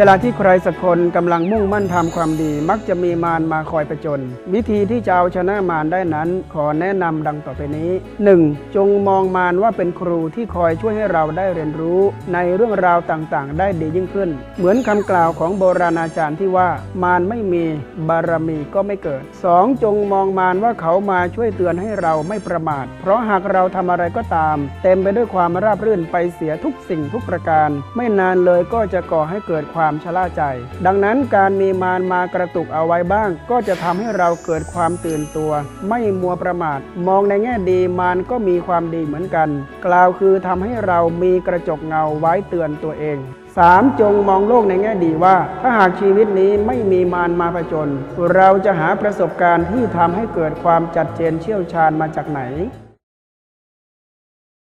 เวลาที่ใครสักคนกำลังมุ่งมั่นทำความดี มักจะมีมารมาคอยประจน วิธีที่จะเอาชนะมารได้นั้น ขอแนะนำดังต่อไปนี้ 1. จงมองมารว่าเป็นครูที่คอยช่วยให้เราได้เรียนรู้ ในเรื่องราวต่างๆ ได้ดียิ่งขึ้น เหมือนคำกล่าวของโบราณอาจารย์ที่ว่ามารไม่มีบารมีก็ไม่เกิด 2. จงมองมารว่าเขามาช่วยเตือนให้เราไม่ประมาท เพราะหากเราทำอะไรก็ตาม เต็มไปด้วยความราบรื่นไปเสียทุกสิ่งทุกประการ ไม่นานเลยก็จะก่อให้เกิดความชะล่าใจ ดังนั้นการมีมารมากระตุกเอาไว้บ้าง ก็จะทำให้เราเกิดความตื่นตัว ไม่มัวประมาท มองในแง่ดีมารก็มีความดีเหมือนกัน กล่าวคือทำให้เรามีกระจกเงาไว้เตือนตัวเอง 3. จงมองโลกในแง่ดีว่า ถ้าหากชีวิตนี้ไม่มีมารมาผจญเราจะหาประสบการณ์ที่ทำให้เกิดความจัดเจนเชี่ยวชาญมาจากไหน